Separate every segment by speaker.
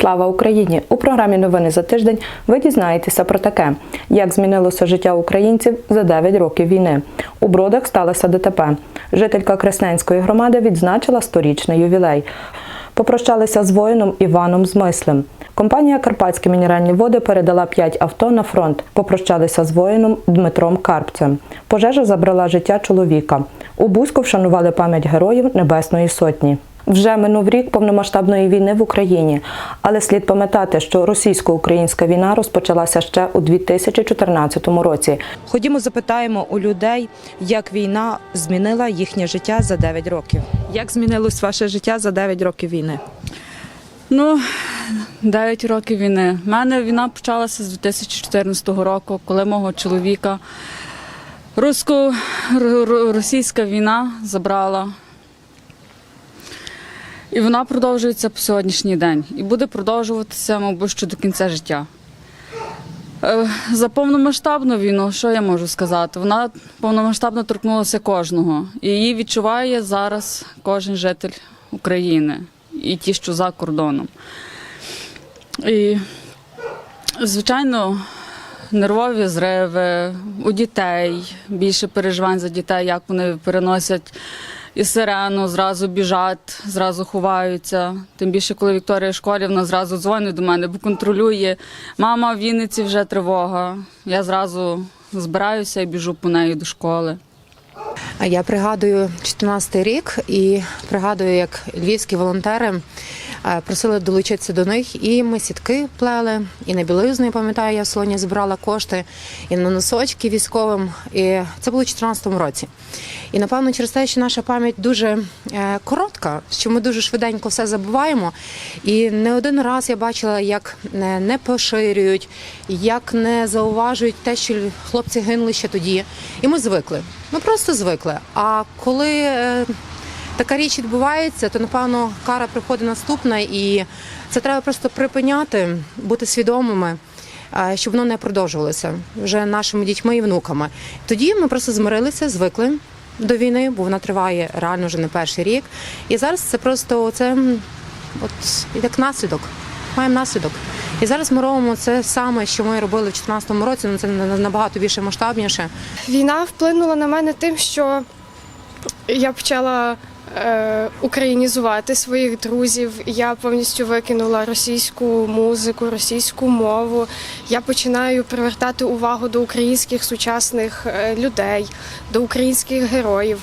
Speaker 1: Слава Україні! У програмі Новини за тиждень ви дізнаєтеся про таке, як змінилося життя українців за 9 років війни. У Бродах сталося ДТП. Жителька Красненської громади відзначила сторічний ювілей. Попрощалися з воїном Іваном Змислим. Компанія Карпатські мінеральні води передала 5 авто на фронт. Попрощалися з воїном Дмитром Карпцем. Пожежа забрала життя чоловіка. У Бузьку вшанували пам'ять героїв Небесної Сотні. Вже минув рік повномасштабної війни в Україні, але слід пам'ятати, що російсько-українська війна розпочалася ще у 2014 році. Ходімо, запитаємо у людей, як війна змінила їхнє життя за 9 років. Як змінилось ваше життя за 9 років війни?
Speaker 2: Ну, 9 років війни. У мене війна почалася з 2014 року, коли мого чоловіка російська війна забрала. І вона продовжується по сьогоднішній день. І буде продовжуватися, мабуть, що до кінця життя. Е, За повномасштабну війну, що я можу сказати? Вона повномасштабно торкнулася кожного. І її відчуває зараз кожен житель України і ті, що за кордоном. І, звичайно, нервові зриви у дітей, більше переживань за дітей, як вони переносять і сирену, зразу біжать, зразу ховаються. Тим більше, коли Вікторія Школівна зразу дзвонить до мене, бо контролює. Мама в Вінниці вже тривога. Я зразу збираюся і біжу по неї до школи.
Speaker 3: Я пригадую 14 рік і пригадую, як львівські волонтери просили долучитися до них, і ми сітки плели, і на білизну, я пам'ятаю, я в салоні збирала кошти, і на носочки військовим. І це було у 2014 році. І напевно через те, що наша пам'ять дуже е, коротка, що ми дуже швиденько все забуваємо. І не один раз я бачила, як не, поширюють, як не зауважують те, що хлопці гинули ще тоді. І ми звикли. Ми просто звикли. А коли е, така річ відбувається, то напевно кара приходить наступна, і це треба просто припиняти, бути свідомими. Щоб воно не продовжувалося вже нашими дітьми і внуками. Тоді ми просто змирилися, звикли до війни, бо вона триває реально вже не перший рік. І зараз це просто це от як наслідок. Маємо наслідок. І зараз ми робимо це саме, що ми робили в 2014 році. Ну це набагато більше масштабніше.
Speaker 4: Війна вплинула на мене тим, що я почала українізувати своїх друзів. Я повністю викинула російську музику, російську мову. Я починаю привертати увагу до українських сучасних е, людей, до українських героїв.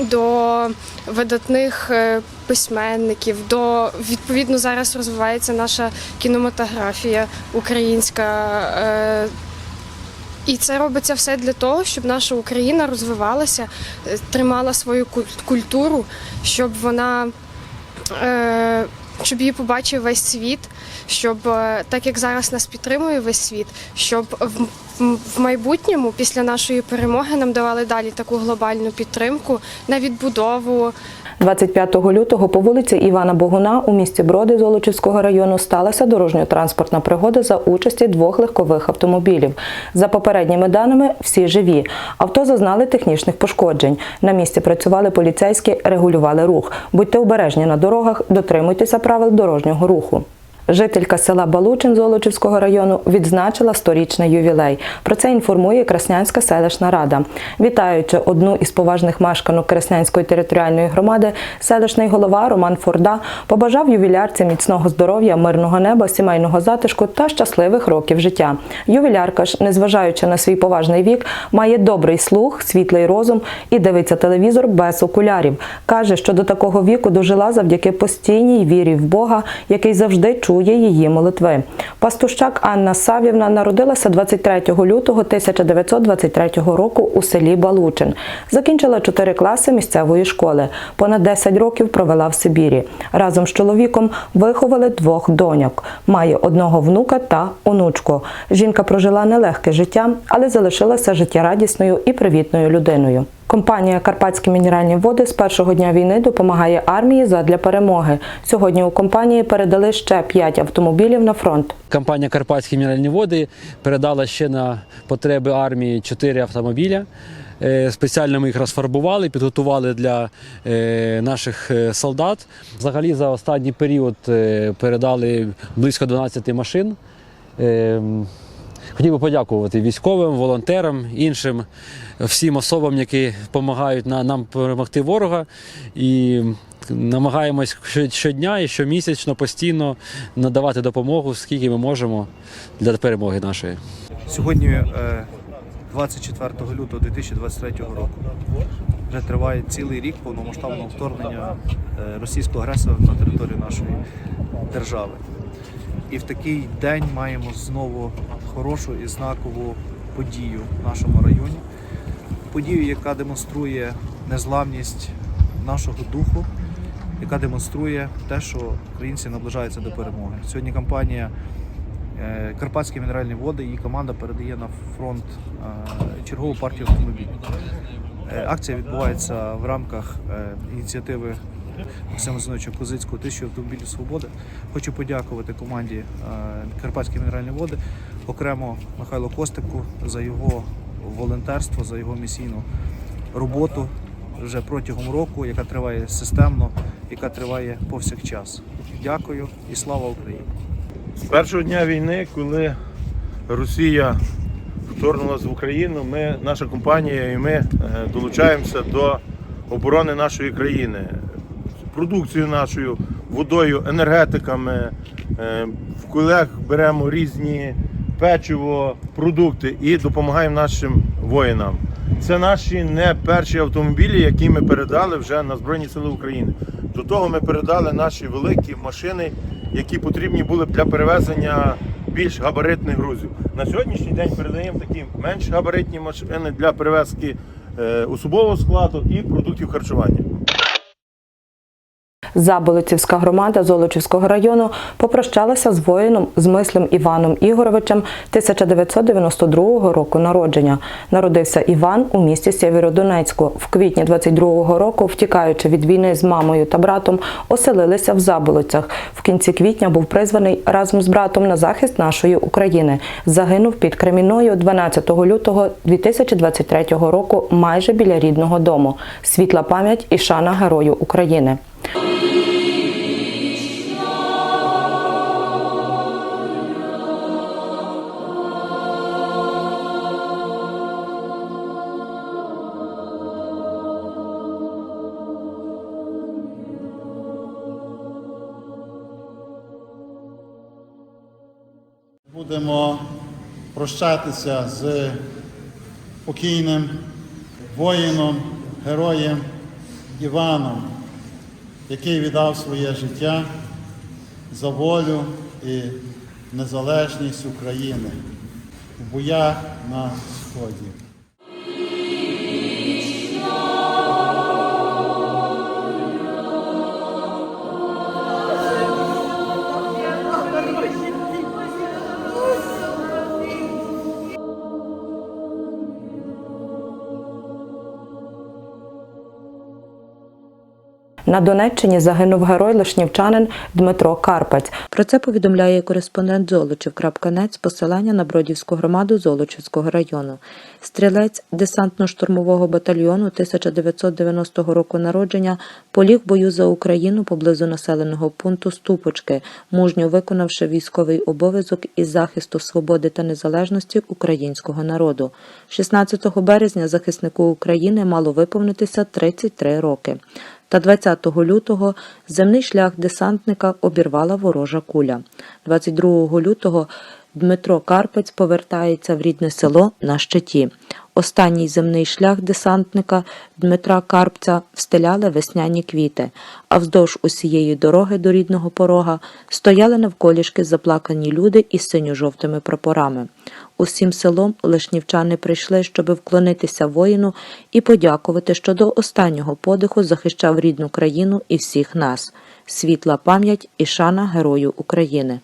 Speaker 4: До видатних е, письменників, до відповідно зараз розвивається наша кінематографія українська. І це робиться все для того, щоб наша Україна розвивалася, е, тримала свою куль- культуру, щоб вона е, щоб її побачив весь світ, щоб е, так як зараз нас підтримує весь світ, щоб в майбутньому, після нашої перемоги, нам давали далі таку глобальну підтримку на відбудову,
Speaker 1: 25 лютого по вулиці Івана Богуна у місті Броди Золочівського району сталася дорожньо-транспортна пригода за участі двох легкових автомобілів. За попередніми даними, всі живі. Авто зазнали технічних пошкоджень. На місці працювали поліцейські, регулювали рух. Будьте обережні на дорогах, дотримуйтеся правил дорожнього руху. Жителька села Балучин Золочівського району відзначила сторічний ювілей. Про це інформує Краснянська селищна рада. Вітаючи одну із поважних мешканок Краснянської територіальної громади, селищний голова Роман Форда побажав ювілярці міцного здоров'я, мирного неба, сімейного затишку та щасливих років життя. Ювілярка ж, незважаючи на свій поважний вік, має добрий слух, світлий розум і дивиться телевізор без окулярів. Каже, що до такого віку дожила завдяки постійній вірі в Бога, який завжди чує її молитви. Пастущак Анна Савівна народилася 23 лютого 1923 року у селі Балучин. Закінчила 4 класи місцевої школи. Понад 10 років провела в Сибірі. Разом з чоловіком виховали двох доньок. Має одного внука та онучку. Жінка прожила нелегке життя, але залишилася життєрадісною і привітною людиною. Компанія Карпатські мінеральні води з першого дня війни допомагає армії задля перемоги. Сьогодні у компанії передали ще 5 автомобілів на фронт.
Speaker 5: Компанія Карпатські мінеральні води передала ще на потреби армії 4 автомобіля. Е, Спеціально ми їх розфарбували, підготували для е, наших е, солдат. Взагалі за останній період передали близько 12 машин. Е, Хотів би подякувати військовим, волонтерам, іншим всім особам, які допомагають нам перемогти ворога. І намагаємось щодня і щомісячно постійно надавати допомогу, скільки ми можемо для перемоги нашої.
Speaker 6: Сьогодні, е, 24 лютого 2023 року, вже триває цілий рік повномасштабного вторгнення е, російського агресора на територію нашої держави. І в такий день маємо знову хорошу і знакову подію в нашому районі. Подію, яка демонструє незламність нашого духу, яка демонструє те, що українці наближаються до перемоги. Сьогодні кампанія Е, Карпатські мінеральні води, її команда передає на фронт е, чергову партію автомобілів. Е, Акція відбувається в рамках ініціативи Максима Зиновича Козицького тисячу автомобілів свободи. Хочу подякувати команді е, Карпатські мінеральні води, окремо Михайло Костику за його волонтерство, за його місійну роботу вже протягом року, яка триває системно, яка триває повсякчас. Дякую і слава Україні!
Speaker 7: З першого дня війни, коли Росія вторгнулася в Україну, ми, наша компанія і ми е, долучаємося до оборони нашої країни. Продукцією нашою, водою, енергетиками. Е, В кулях беремо різні печиво, продукти і допомагаємо нашим воїнам. Це наші не перші автомобілі, які ми передали вже на Збройні Сили України. До того ми передали наші великі машини, які потрібні були для перевезення більш габаритних грузів. На сьогоднішній день передаємо такі менш габаритні машини для перевезки е, особового складу і продуктів харчування.
Speaker 1: Заболоцівська громада Золочівського району попрощалася з воїном з мислем Іваном Ігоровичем 1992 року народження. Народився Іван у місті Сєвєродонецьку. В квітні 22-го року, втікаючи від війни з мамою та братом, оселилися в Заболоцях. В кінці квітня був призваний разом з братом на захист нашої України. Загинув під Кремінною 12 лютого 2023 року майже біля рідного дому. Світла пам'ять і шана Герою України.
Speaker 8: Будемо прощатися з покійним воїном, героєм Іваном, який віддав своє життя за волю і незалежність України в боях на Сході.
Speaker 1: На Донеччині загинув герой лишнівчанин Дмитро Карпець. Про це повідомляє кореспондент Золочів.нет з посилання на Бродівську громаду Золочівського району. Стрілець десантно-штурмового батальйону 1990 року народження поліг в бою за Україну поблизу населеного пункту Ступочки, мужньо виконавши військовий обов'язок із захисту свободи та незалежності українського народу. 16 березня захиснику України мало виповнитися 33 роки. Та 20 лютого земний шлях десантника обірвала ворожа куля. 22 лютого Дмитро Карпець повертається в рідне село на щиті. Останній земний шлях десантника Дмитра Карпця встеляли весняні квіти, а вздовж усієї дороги до рідного порога стояли навколішки заплакані люди із синьо-жовтими прапорами. Усім селом лишнівчани прийшли, щоби вклонитися воїну і подякувати, що до останнього подиху захищав рідну країну і всіх нас. Світла пам'ять і шана Герою України.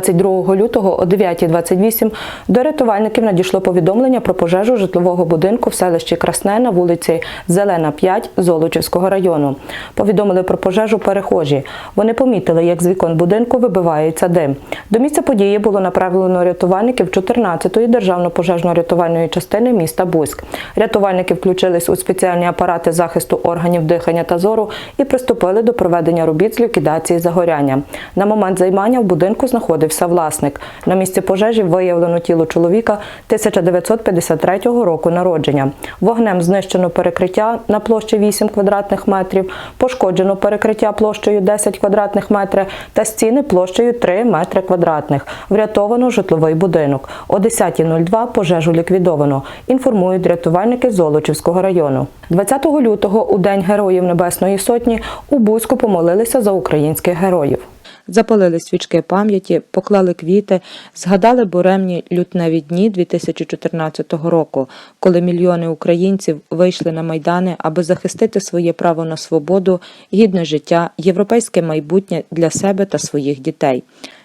Speaker 1: 22 лютого о 9.28 до рятувальників надійшло повідомлення про пожежу житлового будинку в селищі Красне на вулиці Зелена 5 Золочівського району. Повідомили про пожежу перехожі. Вони помітили, як з вікон будинку вибивається дим. До місця події було направлено рятувальників 14-ї державно-пожежно-рятувальної частини міста Буськ. Рятувальники включились у спеціальні апарати захисту органів дихання та зору і приступили до проведення робіт з ліквідації загоряння. На момент займання в будинку знаходився власник. На місці пожежі виявлено тіло чоловіка 1953 року народження. Вогнем знищено перекриття на площі 8 квадратних метрів, пошкоджено перекриття площею 10 квадратних метрів та стіни площею 3 метри квадратних. Врятовано житловий будинок. О 10.02 пожежу ліквідовано. Інформують рятувальники Золочівського району. 20 лютого у День Героїв Небесної Сотні у Бузьку помолилися за українських героїв. Запалили свічки пам'яті, поклали квіти, згадали буремні лютневі дні 2014 року, коли мільйони українців вийшли на майдани, аби захистити своє право на свободу, гідне життя, європейське майбутнє для себе та своїх дітей.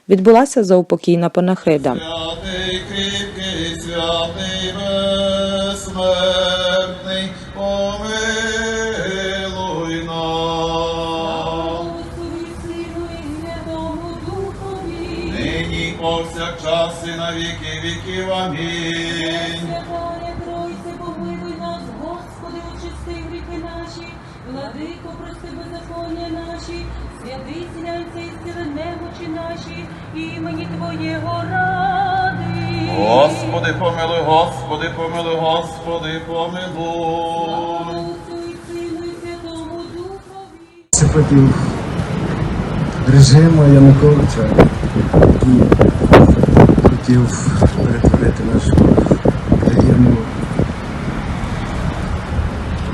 Speaker 1: Відбулася заупокійна панахида.
Speaker 8: Амінь.
Speaker 9: Тройце, помилуй нас, Господи, очисти гріхи наші, владико, прости беззаконня наші, святий зіляйся і сили немочі наші, імені Твоєго ради.
Speaker 8: Господи, помилуй, Господи, помилуй, Господи, помилуй.
Speaker 9: Отцю Сину Святому Духові.
Speaker 10: Це проти режиму Януковича, який хотів перетворити нашу країну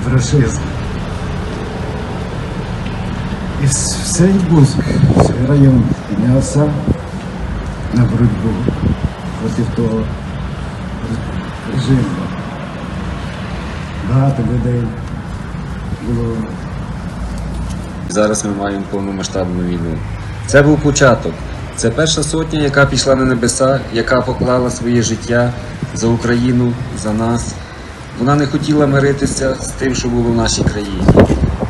Speaker 10: в рашизм. І вс- всей Бузьк, цей район піднявся на боротьбу проти того ре- режиму. Багато людей було
Speaker 11: Зараз ми маємо повномасштабну війну. Це був початок. Це перша сотня, яка пішла на небеса, яка поклала своє життя за Україну, за нас. Вона не хотіла миритися з тим, що було в нашій країні.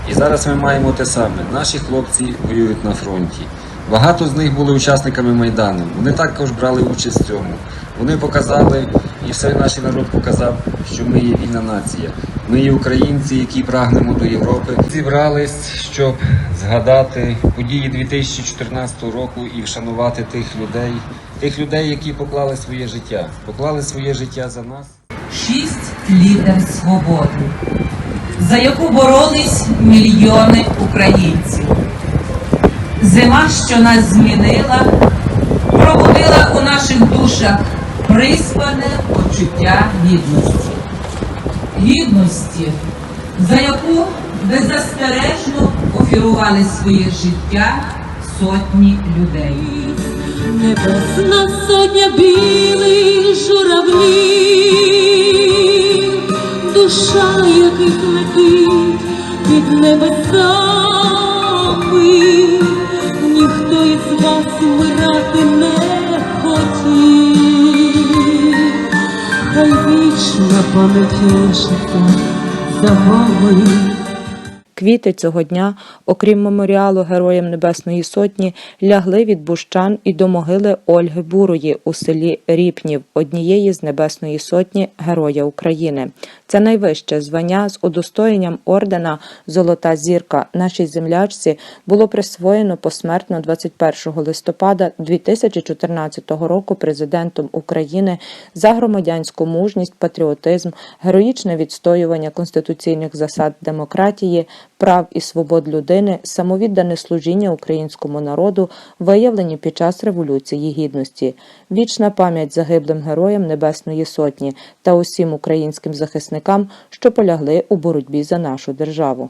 Speaker 11: І зараз ми маємо те саме. Наші хлопці воюють на фронті. Багато з них були учасниками Майдану. Вони також брали участь в цьому. Вони показали, і все наш народ показав, що ми є вільна нація. Ми є українці, які прагнемо до Європи. Зібрались, щоб згадати події 2014 року і вшанувати тих людей, тих людей, які поклали своє життя, поклали своє життя за нас.
Speaker 12: шість літер свободи, за яку боролись мільйони українців. Зима, що нас змінила, пробудила у наших душах приспане почуття гідності. Гідності, за яку беззастережно офірували своє життя сотні людей.
Speaker 9: Небесна сотня білих журавлів, душа яких летить під небесами, пам'ять лишиться за вами.
Speaker 1: Квіти цього дня, окрім меморіалу Героям Небесної Сотні, лягли від бущан і до могили Ольги Бурої у селі Ріпнів, однієї з Небесної Сотні Героя України. Це найвище звання з удостоєнням ордена Золота зірка нашій землячці було присвоєно посмертно 21 листопада 2014 року президентом України за громадянську мужність, патріотизм, героїчне відстоювання конституційних засад демократії, прав і свобод людини, самовіддане служіння українському народу, виявлені під час Революції Гідності, вічна пам'ять загиблим героям Небесної Сотні та усім українським захисникам, що полягли у боротьбі за нашу державу.